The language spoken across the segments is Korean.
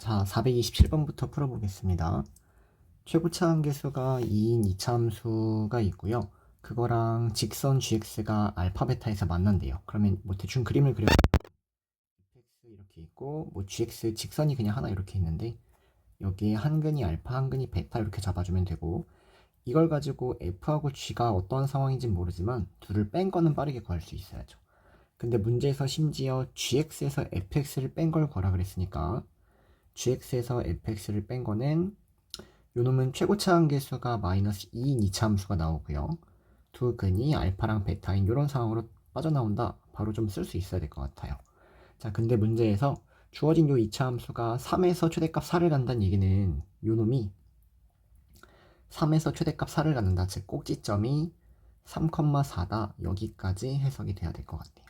자, 427번부터 풀어보겠습니다. 최고차 한계수가 2인 이차함수가 있고요. 그거랑 직선 gx가 알파 베타에서 만난대요. 그러면 뭐 대충 그림을 그려보면 fx 이렇게 있고 뭐 gx 직선이 그냥 하나 이렇게 있는데 여기에 한 근이 알파 한 근이 베타 이렇게 잡아주면 되고 이걸 가지고 f하고 g가 어떠한 상황인지 모르지만 둘을 뺀 거는 빠르게 구할 수 있어야죠. 근데 문제에서 심지어 gx에서 fx를 뺀걸 구하라 그랬으니까 gx에서 fx를 뺀 거는 요 놈은 최고차 한계수가 마이너스 2인 이차 함수가 나오고요. 두 근이 알파랑 베타인 이런 상황으로 빠져나온다. 바로 좀 쓸 수 있어야 될 것 같아요. 자, 근데 문제에서 주어진 요 이차 함수가 3에서 최대값 4를 간다는 얘기는 요 놈이 3에서 최대값 4를 갖는다. 즉 꼭지점이 3,4다. 여기까지 해석이 돼야 될 것 같아요.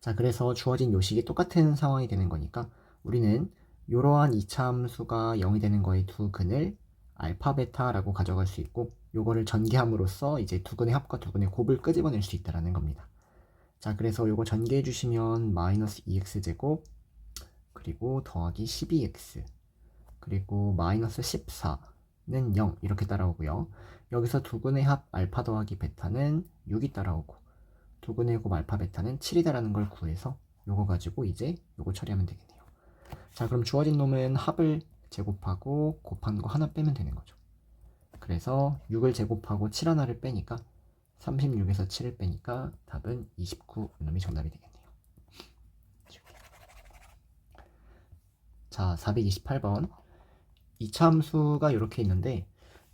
자, 그래서 주어진 요식이 똑같은 상황이 되는 거니까 우리는 이러한 이차 함수가 0이 되는 거의 두 근을 알파 베타라고 가져갈 수 있고 요거를 전개함으로써 이제 두 근의 합과 두 근의 곱을 끄집어낼 수 있다라는 겁니다. 자 그래서 요거 전개해 주시면 마이너스 2x 제곱 그리고 더하기 12x 그리고 마이너스 14는 0 이렇게 따라오고요. 여기서 두 근의 합 알파 더하기 베타는 6이 따라오고 두 근의 곱 알파 베타는 7이다라는 걸 구해서 요거 가지고 이제 요거 처리하면 되겠네요. 자 그럼 주어진 놈은 합을 제곱하고 곱한 거 하나 빼면 되는 거죠. 그래서 6을 제곱하고 7 하나를 빼니까 36에서 7을 빼니까 답은 29 이놈이 정답이 되겠네요. 자 428번 이차함수가 이렇게 있는데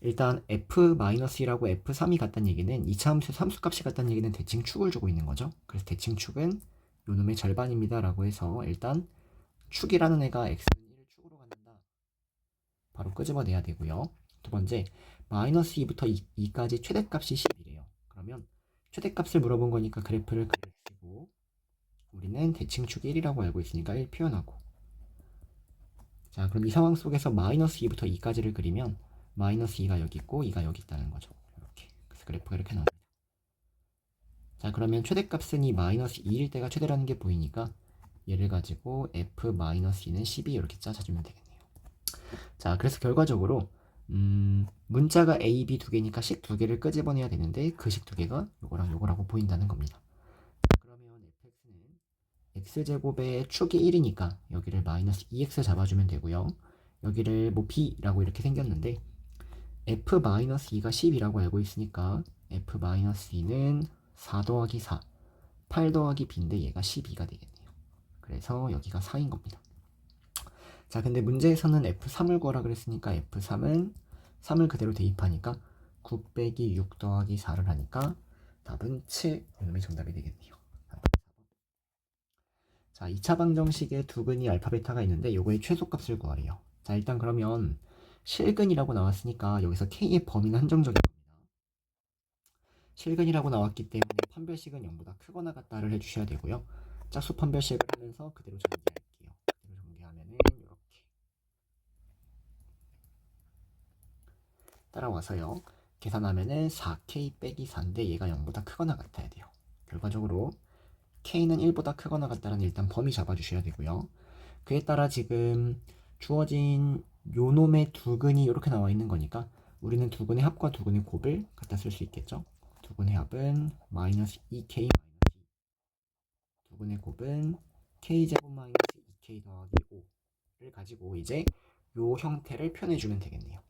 일단 f-2라고 f3이 같다는 얘기는 이차함수 함수값이 같다는 얘기는 대칭 축을 주고 있는 거죠. 그래서 대칭 축은 요 놈의 절반입니다 라고 해서 일단 축이라는 애가 x는 1을 축으로 갖는다. 바로 끄집어내야 되고요. 두 번째, 마이너스 2부터 2, 까지 최대값이 10이래요. 그러면 최대값을 물어본 거니까 그래프를 그려주시고 우리는 대칭축이 1이라고 알고 있으니까 1 표현하고 자 그럼 이 상황 속에서 마이너스 2부터 2까지를 그리면 마이너스 2가 여기 있고 2가 여기 있다는 거죠. 이렇게 그래서 그래프가 이렇게 나옵니다. 자 그러면 최대값은 이 마이너스 2일 때가 최대라는 게 보이니까 얘를 가지고 f-2는 12 이렇게 짜주면 되겠네요. 자, 그래서 결과적으로 음, 문자가 a, b 두 개니까 식 두 개를 끄집어내야 되는데 그 식 두 개가 요거랑 요거라고 보인다는 겁니다. 그러면 fx는 x제곱의 축이 1이니까 여기를 마이너스 2x 잡아주면 되고요. 여기를 뭐 b라고 이렇게 생겼는데 f-2가 10이라고 알고 있으니까 f-2는 4 더하기 4, 8 더하기 b인데 얘가 12가 되겠네요. 그래서 여기가 4인 겁니다. 자, 근데 문제에서는 F3을 구하라 그랬으니까 F3은 3을 그대로 대입하니까 9 빼기 6 더하기 4를 하니까 답은 7. 이놈이 정답이 되겠네요. 자, 2차 방정식에 두 근이 알파 베타가 있는데 요거의 최소값을 구하래요. 자, 일단 그러면 실근이라고 나왔으니까 여기서 K의 범위는 한정적인 겁니다. 실근이라고 나왔기 때문에 판별식은 0보다 크거나 같다를 해주셔야 되고요. 짝수 판별식을 하면서 그대로 전개할게요. 그대로 전개하면은 이렇게 따라와서요. 계산하면은 4k 빼기 4인데 얘가 0보다 크거나 같아야 돼요. 결과적으로 k는 1보다 크거나 같다는 일단 범위 잡아주셔야 되고요. 그에 따라 지금 주어진 요 놈의 두근이 이렇게 나와 있는 거니까 우리는 두근의 합과 두근의 곱을 갖다 쓸 수 있겠죠. 두근의 합은 마이너스 2k 두근의 곱은 k제곱 마이너스 2k 더하기 5를 가지고 이제 요 형태를 표현해주면 되겠네요.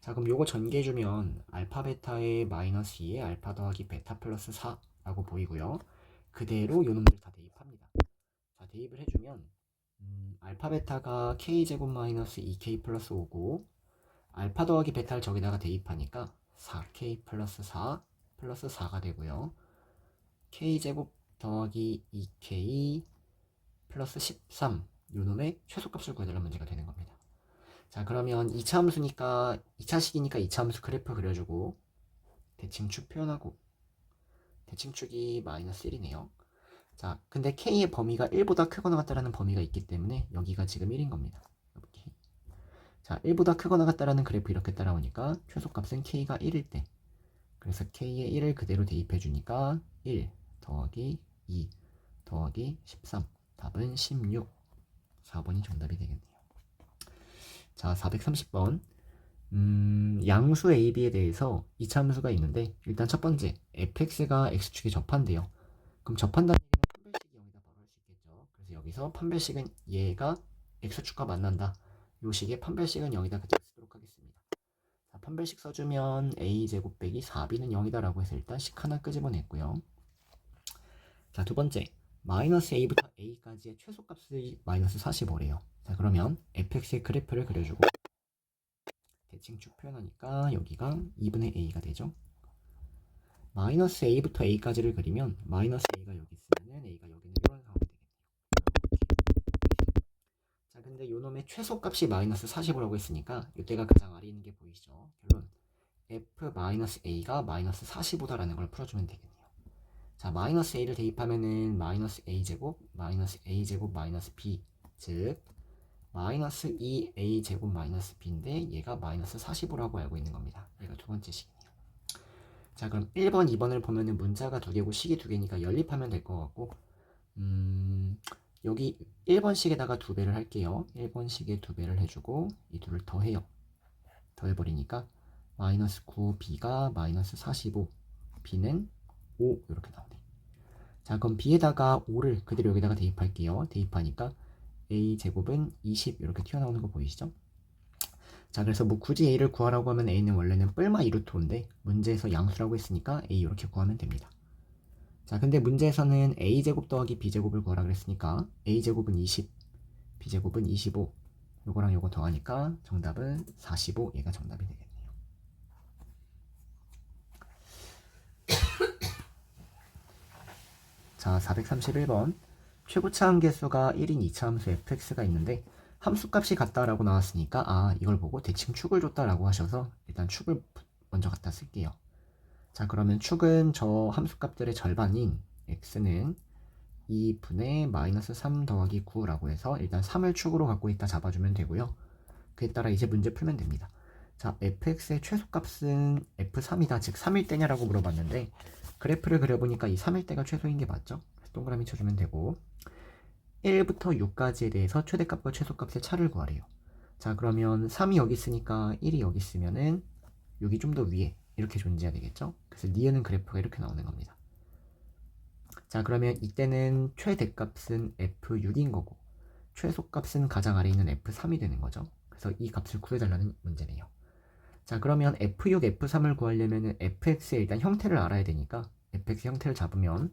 자 그럼 요거 전개해주면 알파 베타의 마이너스 2에 알파 더하기 베타 플러스 4라고 보이고요. 그대로 요 놈들 다 대입합니다. 자 대입을 해주면 음, 알파 베타가 k제곱 마이너스 2k 플러스 5고 알파 더하기 베타를 저기다가 대입하니까 4k 플러스 4 플러스 4가 되고요. k제곱 더하기 2k 플러스 13 요놈의 최소값을 구해달라는 문제가 되는 겁니다. 자 그러면 2차 함수니까 2차식이니까 2차 함수 그래프 그려주고 대칭축 표현하고 대칭축이 마이너스 1이네요. 자 근데 k의 범위가 1보다 크거나 같다라는 범위가 있기 때문에 여기가 지금 1인 겁니다. 이렇게. 자 1보다 크거나 같다라는 그래프 이렇게 따라오니까 최소값은 k가 1일 때 그래서 k의 1을 그대로 대입해 주니까 1 더하기 2 더하기 13 답은 16 4번이 정답이 되겠네요. 자, 430번. 음, 양수 AB에 대해서 이차함수가 있는데 일단 첫 번째 fx가 x축에 접한대요. 그럼 접한다는 얘기는 판별식이 여기다 바로 할 수 있겠죠. 그래서 여기서 판별식은 얘가 x축과 만난다. 요 식의 판별식은 여기다 그대로 쓰도록 하겠습니다. 자, 판별식 써주면 a제곱 빼기 4b는 0이다라고 해서 일단 식 하나 끄집어냈고요. 자, 두 번째 마이너스 a부터 a까지의 최소값이 마이너스 45래요. 자, 그러면 fx의 그래프를 그려주고 대칭축 표현하니까 여기가 2분의 a가 되죠. 마이너스 a부터 a까지를 그리면 마이너스 a가 여기 있으면 a가 여기는 이런 상황이 되겠네요. 자, 근데 요놈의 최소값이 마이너스 45라고 했으니까 이때가 가장 아래 있는 게 보이죠. 결론 f 마이너스 a가 마이너스 45다라는 걸 풀어주면 되겠네요. 자, 마이너스 a를 대입하면은 마이너스 a 제곱 마이너스 a 제곱 마이너스 b 즉 마이너스 2a 제곱 마이너스 b인데 얘가 마이너스 45라고 알고 있는 겁니다. 얘가 두 번째 식이네요. 자 그럼 1번, 2번을 보면은 문자가 두 개고 식이 두 개니까 연립하면 될 것 같고 음 여기 1번 식에다가 두 배를 할게요. 1번 식에 두 배를 해주고 이 둘을 더해요. 더해버리니까 마이너스 9b가 마이너스 45 b는 5 이렇게 나오네. 자 그럼 b에다가 5를 그대로 여기다가 대입할게요. 대입하니까 a 제곱은 20 이렇게 튀어나오는 거 보이시죠? 자 그래서 뭐 굳이 a를 구하라고 하면 a는 원래는 뿔마 2루트인데 문제에서 양수라고 했으니까 a 이렇게 구하면 됩니다. 자 근데 문제에서는 a 제곱 더하기 b 제곱을 구하라 그랬으니까 a 제곱은 20, b 제곱은 25 요거랑 요거 더하니까 정답은 45 얘가 정답이 되겠네 자 431번 최고차 함계수가 1인 2차 함수 fx가 있는데 함수값이 같다라고 나왔으니까 아 이걸 보고 대칭 축을 줬다라고 하셔서 일단 축을 먼저 갖다 쓸게요. 자 그러면 축은 저 함수값들의 절반인 x는 2분의 마이너스 3 더하기 9라고 해서 일단 3을 축으로 갖고 있다 잡아주면 되고요. 그에 따라 이제 문제 풀면 됩니다. 자 fx의 최소값은 f3이다 즉 3일 때냐라고 물어봤는데 그래프를 그려보니까 이 3일 때가 최소인 게 맞죠? 동그라미 쳐주면 되고 1부터 6까지에 대해서 최대값과 최소값의 차를 구하래요. 자 그러면 3이 여기 있으니까 1이 여기 있으면은 6이 좀 더 위에 이렇게 존재해야 되겠죠? 그래서 니은은 그래프가 이렇게 나오는 겁니다. 자 그러면 이때는 최대값은 f6인 거고 최소값은 가장 아래 있는 f3이 되는 거죠. 그래서 이 값을 구해달라는 문제네요. 자 그러면 f6, f3을 구하려면 fx의 일단 형태를 알아야 되니까 fx 형태를 잡으면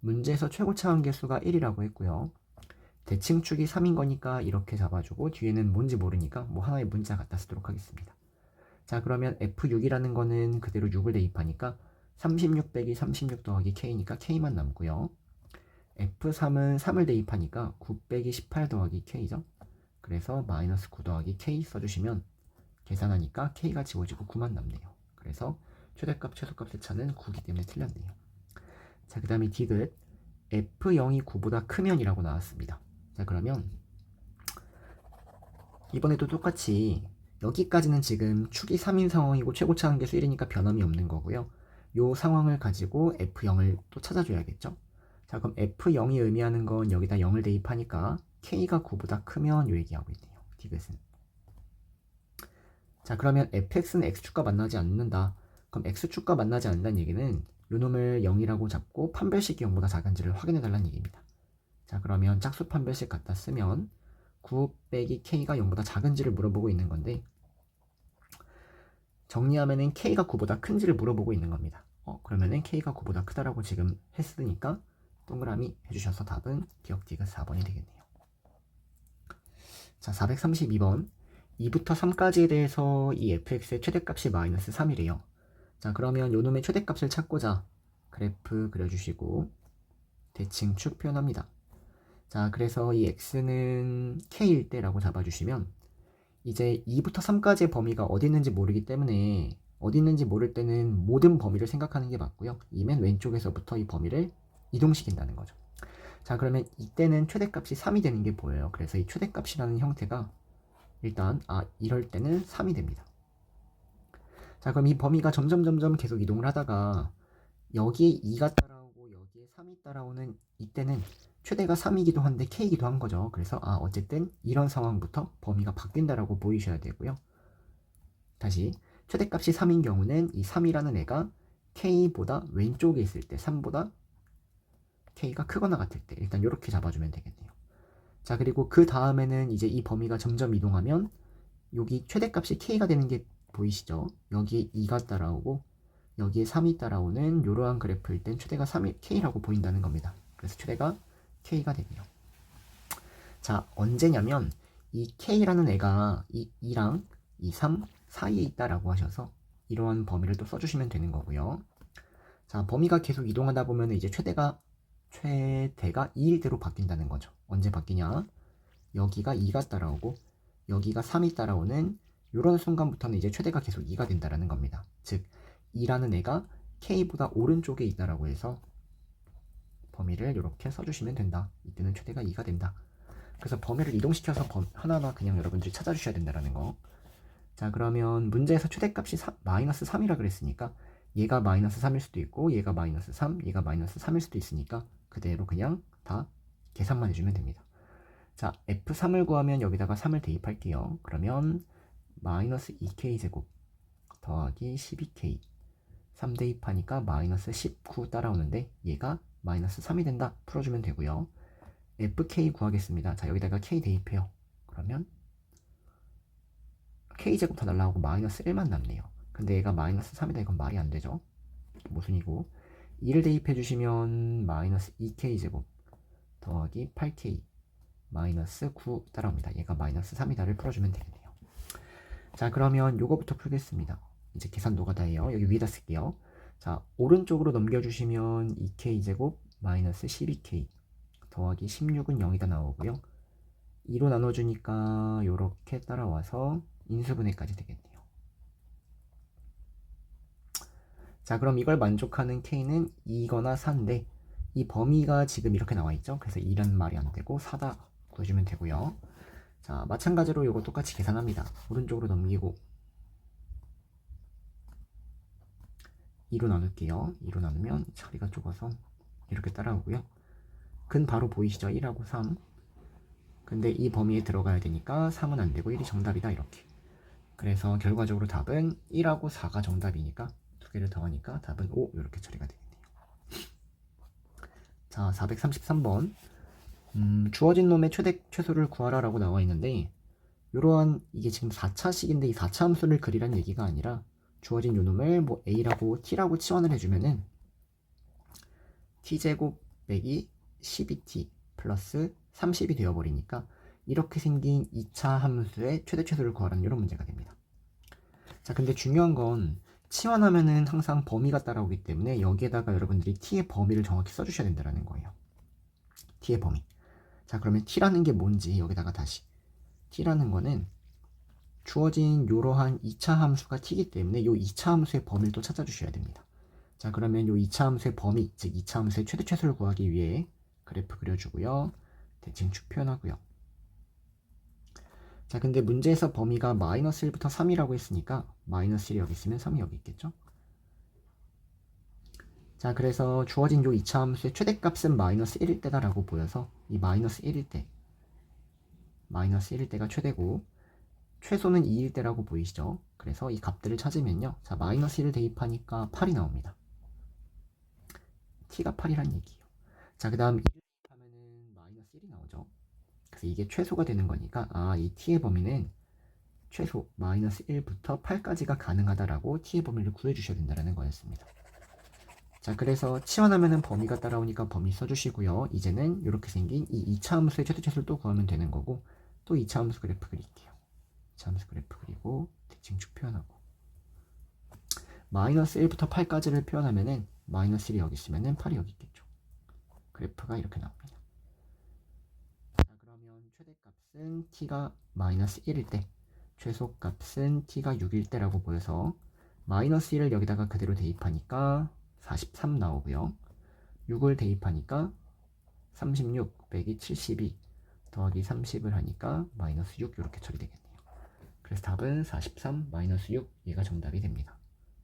문제에서 최고차 함계수가 1이라고 했고요. 대칭축이 3인 거니까 이렇게 잡아주고 뒤에는 뭔지 모르니까 뭐 하나의 문자 갖다 쓰도록 하겠습니다. 자 그러면 F6이라는 거는 그대로 6을 대입하니까 36 빼기 36 더하기 K니까 K만 남고요. F3은 3을 대입하니까 9 빼기 18 더하기 K죠. 그래서 마이너스 9 더하기 K 써주시면 계산하니까 K가 지워지고 9만 남네요. 그래서 최대값 최소값의 차는 9기 때문에 틀렸네요. 자, 그 다음에 디귿 F0이 9보다 크면이라고 나왔습니다. 자, 그러면 이번에도 똑같이 여기까지는 지금 축이 3인 상황이고 최고차 한계수 1이니까 변함이 없는 거고요. 이 상황을 가지고 F0을 또 찾아줘야겠죠. 자, 그럼 F0이 의미하는 건 여기다 0을 대입하니까 K가 9보다 크면 요 얘기하고 있네요. 디귿은. 자, 그러면 fx는 x축과 만나지 않는다. 그럼 x축과 만나지 않는다는 얘기는 요놈을 0이라고 잡고 판별식이 0보다 작은지를 확인해 달라는 얘기입니다. 자 그러면 짝수 판별식 갖다 쓰면 9 빼기 k가 0보다 작은지를 물어보고 있는 건데 정리하면은 k가 9보다 큰지를 물어보고 있는 겁니다. 어, 그러면은 k가 9보다 크다라고 지금 했으니까 동그라미 해주셔서 답은 기억 디귿 4번이 되겠네요. 자 432번 2부터 3까지에 대해서 이 fx의 최대값이 마이너스 3이래요. 자 그러면 요놈의 최대값을 찾고자 그래프 그려주시고 대칭 축 표현합니다. 자 그래서 이 x는 k일 때라고 잡아주시면 이제 2부터 3까지의 범위가 어디 있는지 모르기 때문에 어디 있는지 모를 때는 모든 범위를 생각하는 게 맞고요. 이면 왼쪽에서부터 이 범위를 이동시킨다는 거죠. 자 그러면 이때는 최대값이 3이 되는 게 보여요. 그래서 이 최대값이라는 형태가 일단 아 이럴 때는 3이 됩니다. 자 그럼 이 범위가 점점 점점 계속 이동을 하다가 여기에 2가 따라오고 여기에 3이 따라오는 이때는 최대가 3이기도 한데 k이기도 한 거죠. 그래서 아 어쨌든 이런 상황부터 범위가 바뀐다라고 보이셔야 되고요. 다시 최대값이 3인 경우는 이 3이라는 애가 k보다 왼쪽에 있을 때 3보다 k가 크거나 같을 때 일단 이렇게 잡아주면 되겠네요. 자 그리고 그 다음에는 이제 이 범위가 점점 이동하면 여기 최대값이 k가 되는 게 보이시죠? 여기에 2가 따라오고 여기에 3이 따라오는 이러한 그래프일 땐 최대가 3이 k라고 보인다는 겁니다. 그래서 최대가 k가 되네요. 자 언제냐면 이 k라는 애가 이 2랑 이 3 사이에 있다라고 하셔서 이러한 범위를 또 써주시면 되는 거고요. 자 범위가 계속 이동하다 보면 이제 최대가 최대가 2일 대로 바뀐다는 거죠. 언제 바뀌냐? 여기가 2가 따라오고 여기가 3이 따라오는 이런 순간부터는 이제 최대가 계속 2가 된다라는 겁니다. 즉 2라는 애가 k보다 오른쪽에 있다라고 해서 범위를 이렇게 써주시면 된다. 이때는 최대가 2가 된다. 그래서 범위를 이동시켜서 범, 하나하나 그냥 여러분들이 찾아주셔야 된다라는 거. 자 그러면 문제에서 최대값이 사, 마이너스 3이라 그랬으니까 얘가 마이너스 3일 수도 있고 얘가 마이너스 3, 얘가 마이너스 3일 수도 있으니까 그대로 그냥 다 계산만 해주면 됩니다. 자 f3을 구하면 여기다가 3을 대입할게요. 그러면 마이너스 2k 제곱 더하기 12k 3 대입하니까 마이너스 19 따라오는데 얘가 마이너스 3이 된다 풀어주면 되고요. fk 구하겠습니다. 자 여기다가 k 대입해요. 그러면 k제곱 다 날라오고 마이너스 1만 남네요. 근데 얘가 마이너스 3이다 이건 말이 안 되죠. 모순이고 2를 대입해 주시면 마이너스 2k제곱 더하기 8k 마이너스 9 따라옵니다. 얘가 마이너스 3이다를 풀어주면 되겠네요. 자 그러면 요거부터 풀겠습니다. 이제 계산 노가다예요. 여기 위에다 쓸게요. 자 오른쪽으로 넘겨주시면 2k제곱 마이너스 12k 더하기 16은 0이다 나오고요. 2로 나눠주니까 이렇게 따라와서 인수분해까지 되겠네요. 자 그럼 이걸 만족하는 k는 2거나 4인데 이 범위가 지금 이렇게 나와 있죠. 그래서 2라는 말이 안 되고 4다 구해주면 되고요. 자 마찬가지로 이거 똑같이 계산합니다. 오른쪽으로 넘기고 2로 나눌게요. 2로 나누면 자리가 좁아서 이렇게 따라오고요. 근 바로 보이시죠? 1하고 3. 근데 이 범위에 들어가야 되니까 3은 안 되고 1이 정답이다 이렇게. 그래서 결과적으로 답은 1하고 4가 정답이니까 두 개를 더하니까 답은 5 이렇게 처리가 되겠네요. 자, 433번. 음, 주어진 놈의 최대 최소를 구하라라고 나와 있는데 이러한 이게 지금 4차식인데 이 4차 함수를 그리란 얘기가 아니라 주어진 요 놈을 뭐 a라고 t라고 치환을 해주면은 t제곱 빼기 12t 플러스 30이 되어버리니까 이렇게 생긴 2차 함수의 최대 최소를 구하라는 이런 문제가 됩니다. 자, 근데 중요한 건 치환하면은 항상 범위가 따라오기 때문에 여기에다가 여러분들이 t의 범위를 정확히 써주셔야 된다는 거예요. t의 범위. 자, 그러면 t라는 게 뭔지 여기다가 다시 t라는 거는 주어진 이러한 2차 함수가 t이기 때문에 이 2차 함수의 범위를 또 찾아주셔야 됩니다. 자, 그러면 이 2차 함수의 범위, 즉 2차 함수의 최대 최소를 구하기 위해 그래프 그려주고요. 대칭축 표현하고요. 자, 근데 문제에서 범위가 마이너스 1부터 3이라고 했으니까 마이너스 1이 여기 있으면 3이 여기 있겠죠? 자, 그래서 주어진 요 2차 함수의 최대값은 마이너스 1일 때다라고 보여서 이 마이너스 1일 때 마이너스 1일 때가 최대고 최소는 2일 때라고 보이시죠? 그래서 이 값들을 찾으면요. 자, 마이너스 1을 대입하니까 8이 나옵니다. t가 8이란 얘기예요. 자, 그 다음 1을 대입하면은 마이너스 1이 나오죠. 그래서 이게 최소가 되는 거니까 아, 이 t의 범위는 최소 마이너스 1부터 8까지가 가능하다라고 t의 범위를 구해주셔야 된다는 거였습니다. 자, 그래서 치환하면은 범위가 따라오니까 범위 써주시고요. 이제는 이렇게 생긴 이 2차 함수의 최대 최소를 또 구하면 되는 거고 또 2차 함수 그래프 그릴게요. 2차 함수 그래프 그리고 대칭축 표현하고 마이너스 1부터 8까지를 표현하면은 마이너스 1이 여기 있으면은 8이 여기 있겠죠. 그래프가 이렇게 나옵니다. 자, 그러면 최대값은 t가 마이너스 1일 때 최소값은 t가 6일 때라고 보여서 마이너스 1을 여기다가 그대로 대입하니까 43 나오고요. 6을 대입하니까 36 빼기 72 더하기 30을 하니까 마이너스 6 이렇게 처리되겠네요. 그래서 답은 43 마이너스 6 얘가 정답이 됩니다.